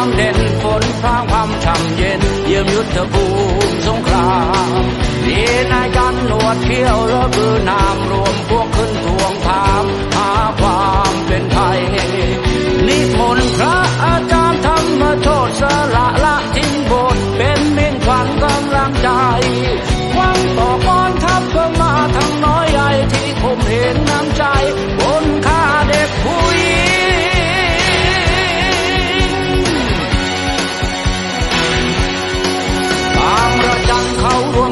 นั้นงามเด่นฝนพรางพรำช่ำเย็น เยี่ยมยุทธภูมิสงครามดีนายกันหนวดเขี้ยวระบือนามรวมพวกขึ้น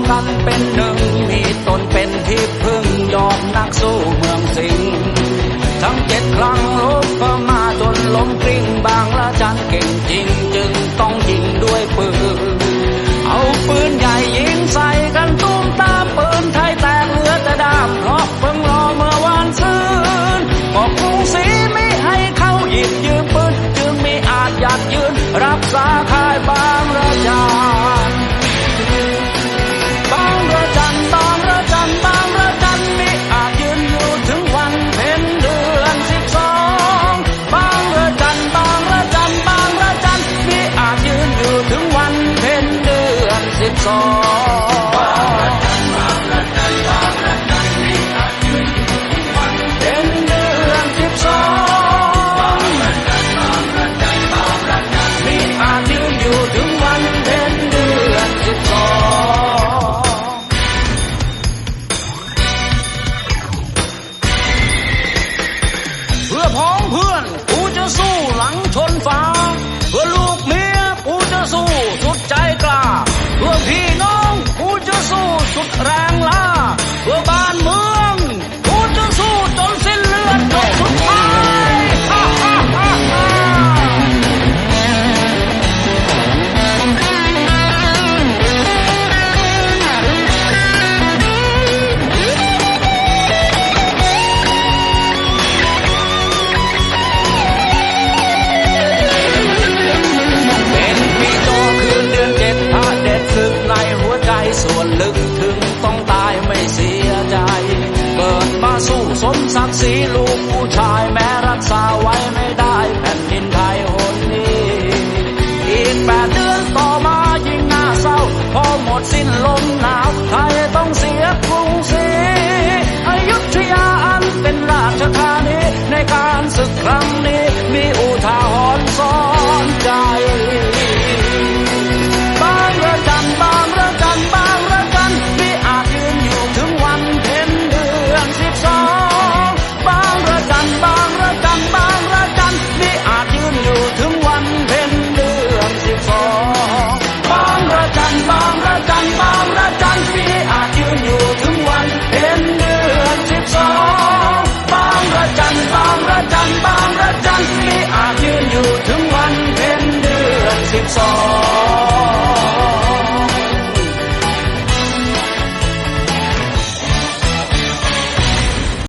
กันเป็นหนึ่งมีตนเป็นที่พึ่งยอมนักสู้เมืองสิงห์ทั้งเจ็ดครั้งลบพมาจนล้มกริ่งบางละจันเก่งจริง song. ายแม้รักษาไว้ไม่ได้แผ่นดินไทยหนนี้ อีกแปดเดือนต่อมายิ่งน่าเศร้า พอหมดสิ้นลมหนาว ไทยต้องเสียกรุงศรีอยุธยาอันเป็นราชธานีในการศึกครั้งนี้มีอุ